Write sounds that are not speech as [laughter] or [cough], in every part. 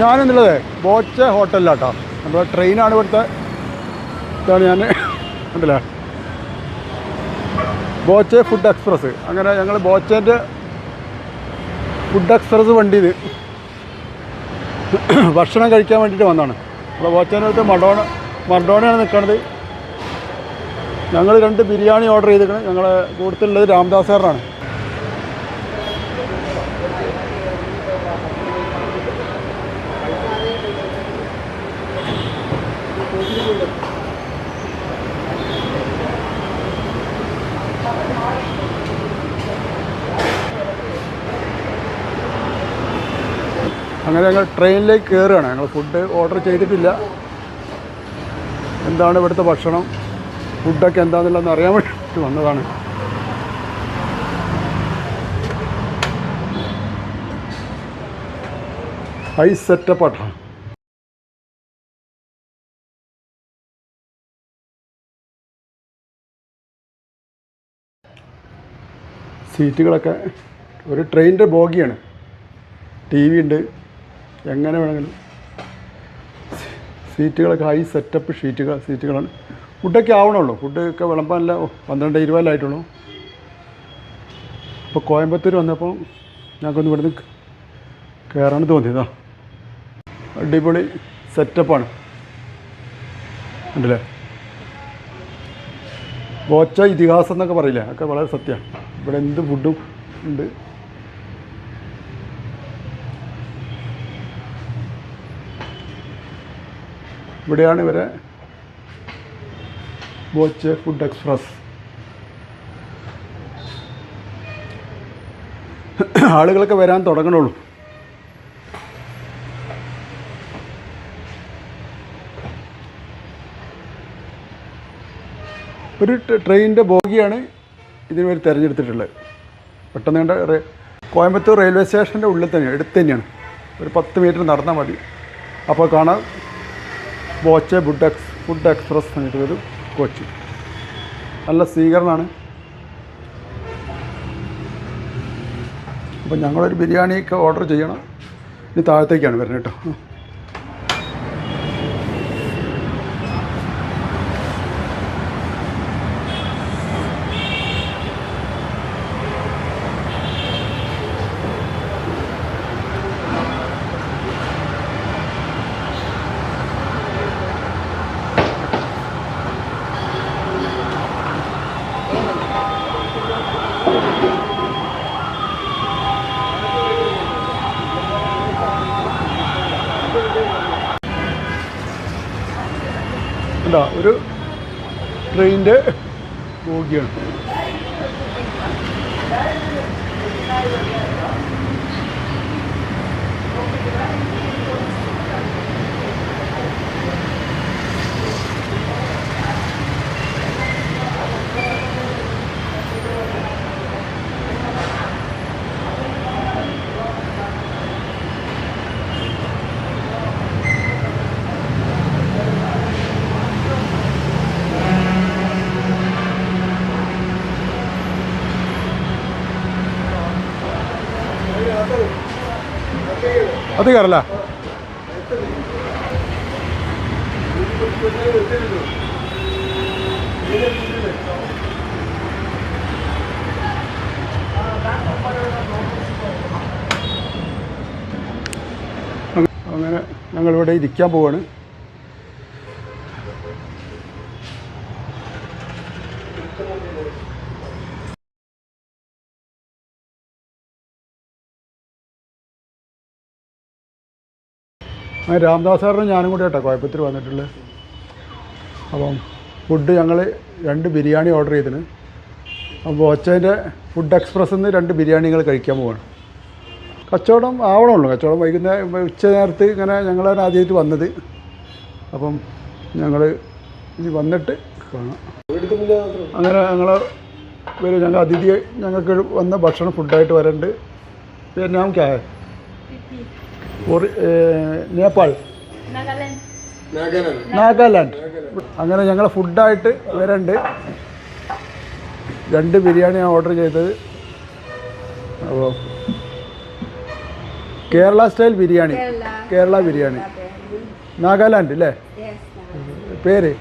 ഞാനെന്നുള്ളത് ബോച്ച ഹോട്ടലിലാട്ടോ. നമ്മുടെ ട്രെയിനാണ് ഇവിടുത്തെ. ഇതാണ് ഞാൻ ഉണ്ടല്ലേ ബോച്ചെ ഫുഡ് എക്സ്പ്രസ്. അങ്ങനെ ഞങ്ങൾ ബോച്ചേന്റെ ഫുഡ് എക്സ്പ്രസ് വണ്ടിയിൽ ഭക്ഷണം കഴിക്കാൻ വേണ്ടിയിട്ട് വന്നതാണ് അപ്പോൾ ബോച്ചേന്റെ അടുത്ത് മഡോണ മഡോണയാണ് നിൽക്കുന്നത് ഞങ്ങൾ രണ്ട് ബിരിയാണി ഓർഡർ ചെയ്തിരിക്കണം. ഞങ്ങളെ കൂടുതലുള്ളത് രാംദാസ് സാറിനാണ്. അങ്ങനെ ഞങ്ങൾ ട്രെയിനിലേക്ക് കയറുകയാണ്. ഞങ്ങൾ ഫുഡ് ഓർഡർ ചെയ്തിട്ടില്ല. എന്താണ് ഇവിടുത്തെ ഭക്ഷണം? ഫുഡൊക്കെ എന്താണെന്നുള്ളതെന്ന് അറിയാൻ വേണ്ടിയിട്ട് വന്നതാണ്. ഹൈ സെറ്റപ്പ് ആട്ടോ സീറ്റുകളൊക്കെ ഒരു ട്രെയിനിന്റെ ബോഗിയാണ്. ടി വി ഉണ്ട്. എങ്ങനെ വേണമെങ്കിലും. സീറ്റുകളൊക്കെ ഹൈ സെറ്റപ്പ് ഷീറ്റുകൾ സീറ്റുകളാണ് ഫുഡൊക്കെ ആവണമല്ലോ ഫുഡൊക്കെ വിളമ്പാനല്ല. പന്ത്രണ്ട് ഇരുപതിലായിട്ടുള്ളൂ അപ്പോൾ കോയമ്പത്തൂർ വന്നപ്പോൾ ഞങ്ങൾക്കൊന്ന് ഇവിടുന്ന് കയറാൻ തോന്നിയതാ. അടിപൊളി സെറ്റപ്പാണ് ഉണ്ടല്ലേ ബോച്ച ഇതിഹാസം എന്നൊക്കെ പറയില്ലേ? ഒക്കെ വളരെ സത്യമാണ് ഇവിടെ എന്ത് ഫുഡും ഉണ്ട്. ഇവിടെയാണ് ഇവരെ ബോച്ച് ഫുഡ് എക്സ്പ്രസ്. ആളുകളൊക്കെ വരാൻ തുടങ്ങണുള്ളൂ. ഒരു ട്രെയിനിന്റെ ബോഗിയാണ് ഇതിന് വേണ്ടി തിരഞ്ഞെടുത്തിട്ടുള്ളത്. പെട്ടെന്ന് കണ്ട കോയമ്പത്തൂർ റെയിൽവേ സ്റ്റേഷന്റെ ഉള്ളിൽ തന്നെയാണ് അടുത്ത് തന്നെയാണ്. ഒരു പത്ത് മീറ്റർ നടന്നാൽ മതി. അപ്പോൾ കാണാം Boche food ex food express എന്നിട്ടൊരു കോച്ച്. നല്ല സ്വീകരണമാണ്. അപ്പോൾ ഞങ്ങളൊരു ബിരിയാണിയൊക്കെ ഓർഡർ ചെയ്യണം. ഇനി താഴത്തേക്കാണ് വരുന്നത് കേട്ടോ എന്താ ഒരു ട്രെയിനിന്റെ ബോഗിയാണ്. അത് കയറല്ല അങ്ങനെ ഞങ്ങളിവിടെ ഇരിക്കാൻ പോവാണ്. ആ രാംദാസ് സാറിനും ഞാനും കൂടെ കേട്ടോ കോയപ്പത്തിൽ വന്നിട്ടുള്ളത് അപ്പം ഫുഡ് ഞങ്ങൾ രണ്ട് ബിരിയാണി ഓർഡർ ചെയ്തിന്. അപ്പോൾ ഒച്ചേന്റെ ഫുഡ് എക്സ്പ്രസ്സിൽ നിന്ന് രണ്ട് ബിരിയാണികൾ കഴിക്കാൻ പോവാണ്. കച്ചവടം ആവണമല്ലോ കച്ചവടം വൈകുന്നേരം ഉച്ച നേരത്ത് ഇങ്ങനെ ഞങ്ങളാണ് ആദ്യമായിട്ട് വന്നത്. അപ്പം ഞങ്ങൾ ഇനി വന്നിട്ട് കാണാം. അങ്ങനെ ഞങ്ങൾ വരും. ഞങ്ങൾ അതിഥി ഞങ്ങൾക്ക് വന്ന ഭക്ഷണം ഫുഡായിട്ട് വരണ്ട്. പിന്നെ ഞാൻ ക്യാ നേപ്പാൾ. നാഗാലാൻഡ്. അങ്ങനെ ഞങ്ങൾ ഫുഡായിട്ട് വരണ്ട്. രണ്ട് ബിരിയാണിയാണ് ഓർഡർ ചെയ്തത്. അപ്പോൾ കേരള സ്റ്റൈൽ ബിരിയാണി. കേരള. ബിരിയാണി. നാഗാലാൻഡ് അല്ലേ പേര്.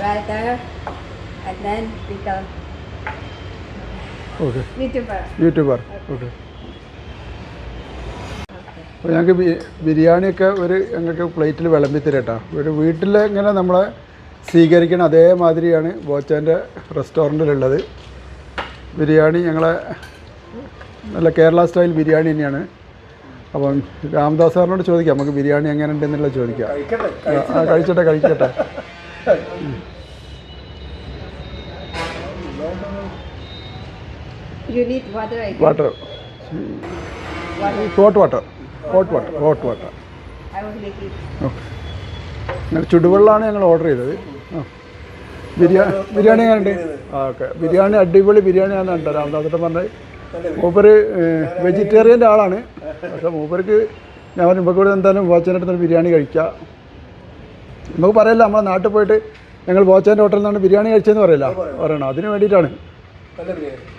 Right there. And then become okay. YouTuber okay അപ്പോൾ ഞങ്ങൾക്ക് ബിരിയാണിയൊക്കെ ഒരു ഞങ്ങൾക്ക് പ്ലേറ്റിൽ വിളമ്പി തരട്ടാ. ഒരു വീട്ടിൽ ഇങ്ങനെ നമ്മളെ സ്വീകരിക്കണം അതേമാതിരിയാണ് ബോച്ചാന്റെ റെസ്റ്റോറന്റിലുള്ളത് ബിരിയാണി ഞങ്ങളെ നല്ല കേരള സ്റ്റൈൽ ബിരിയാണി തന്നെയാണ്. അപ്പം രാംദാസ് സാറിനോട് ചോദിക്കാം നമുക്ക് ബിരിയാണി എങ്ങനെ ഉണ്ടെന്നുള്ള ചോദിക്കാം ആ, കഴിച്ചോട്ടെ കഴിക്കട്ടെ. You need water, I. Water Water. Hot water. Hot water. Hot water. I will make it. Okay. ഞങ്ങൾ ചുടുവെള്ളമാണ് ഞങ്ങൾ ഓർഡർ ചെയ്തത് ആ ബിരിയാണി ബിരിയാണി എങ്ങനെയുണ്ട് ആ ഓക്കെ ബിരിയാണി അടിപൊളി ബിരിയാണിയാണ് കണ്ടത് രാമദാസേട്ടൻ പറഞ്ഞത് മൂപ്പര് വെജിറ്റേറിയന്റെ ആളാണ് പക്ഷേ മൂപ്പർക്ക് ഞാൻ പറഞ്ഞു ഇപ്പോൾ കൂടെ എന്തായാലും വാച്ചന്റെ അടുത്ത് ബിരിയാണി കഴിക്കാം നമുക്ക് പറയല്ല നമ്മളെ നാട്ടിൽ പോയിട്ട് ഞങ്ങൾ വാച്ചന്റെ ഹോട്ടലിൽ നിന്നാണ് ബിരിയാണി കഴിച്ചതെന്ന് പറയില്ല പറയണം അതിന് വേണ്ടിയിട്ടാണ് നല്ല ബിരിയാണി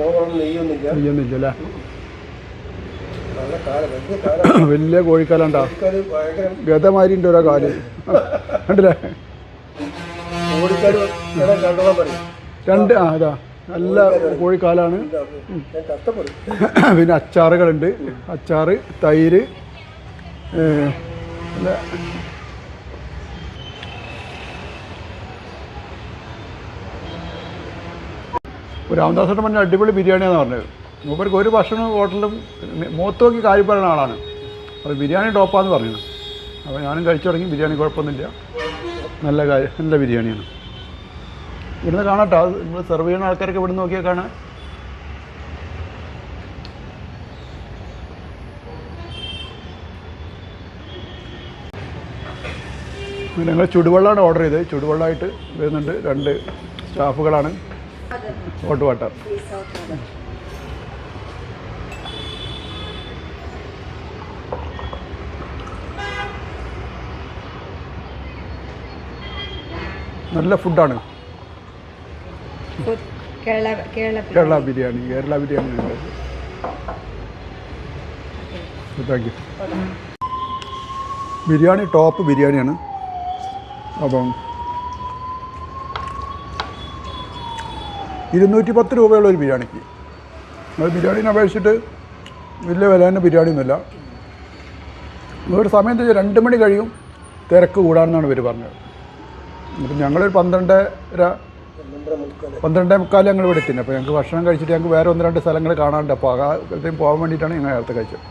ഓവറൊന്നും നെയ്യൊന്നുമില്ല. ചെയ്യുന്നില്ല അല്ലേ വലിയ കാലം. [clears throat] വലിയ കോഴിക്കാലുണ്ടാ? ഗതമാരി ഉണ്ട് ഓരോ കാൽ. കണ്ടില്ലേ? രണ്ട് ആ അതാ. നല്ല കോഴിക്കാലാണ്. [clears throat] പിന്നെ അച്ചാറുകളുണ്ട്. അച്ചാറ് തൈര് നല്ല ഒരു രാമദാസേട്ടൻ പറഞ്ഞ അടിപൊളി ബിരിയാണിയാണ് പറഞ്ഞത്. മൂപ്പർക്ക് ഒരു ഭക്ഷണം ഹോട്ടലിലും മൂത്ത് നോക്കി കാര്യം പറയുന്ന ആളാണ്. അപ്പോൾ ബിരിയാണി ടോപ്പാന്ന് പറഞ്ഞു അപ്പോൾ ഞാനും കഴിച്ചു തുടങ്ങി ബിരിയാണി കുഴപ്പമൊന്നുമില്ല. നല്ല കാര്യം നല്ല ബിരിയാണിയാണ്. ഇവിടുന്ന് കാണാട്ടോ അത് നിങ്ങൾ സെർവ് ചെയ്യുന്ന ആൾക്കാരൊക്കെ ഇവിടുന്ന് നോക്കിയാൽ കാണാം ഞങ്ങൾ ചുടുവെള്ളമാണ് ഓർഡർ ചെയ്തത്. ചുടുവെള്ളമായിട്ട് വരുന്നുണ്ട് രണ്ട് സ്റ്റാഫുകളാണ്. Hot water. നല്ല ഫുഡാണ്. Kerala biryani Kerala biryani thank you biryani top ബിരിയാണിയാണ് അപ്പം ഇരുന്നൂറ്റി പത്ത് രൂപയുള്ള ഒരു ബിരിയാണിക്ക്. അത് ബിരിയാണിനെ അപേക്ഷിച്ചിട്ട് വലിയ വില തന്നെ ബിരിയാണി ഒന്നുമില്ല ഒരു എന്താ രണ്ട് മണി കഴിയും തിരക്ക് കൂടാമെന്നാണ് ഇവർ പറഞ്ഞത്. എന്നിട്ട് ഞങ്ങളൊരു പന്ത്രണ്ടര പന്ത്രണ്ടേ മുക്കാൽ ഞങ്ങൾ ഇവിടെ എത്തിന് അപ്പോൾ ഞങ്ങൾക്ക് ഭക്ഷണം കഴിച്ചിട്ട് ഞങ്ങൾക്ക് വേറെ ഒന്ന് രണ്ട് സ്ഥലങ്ങൾ കാണാനുണ്ട്. അപ്പോൾ ആ കാര്യത്തിൽ പോകാൻ വേണ്ടിയിട്ടാണ് ഞങ്ങൾ നേരത്തെ കഴിച്ചത്.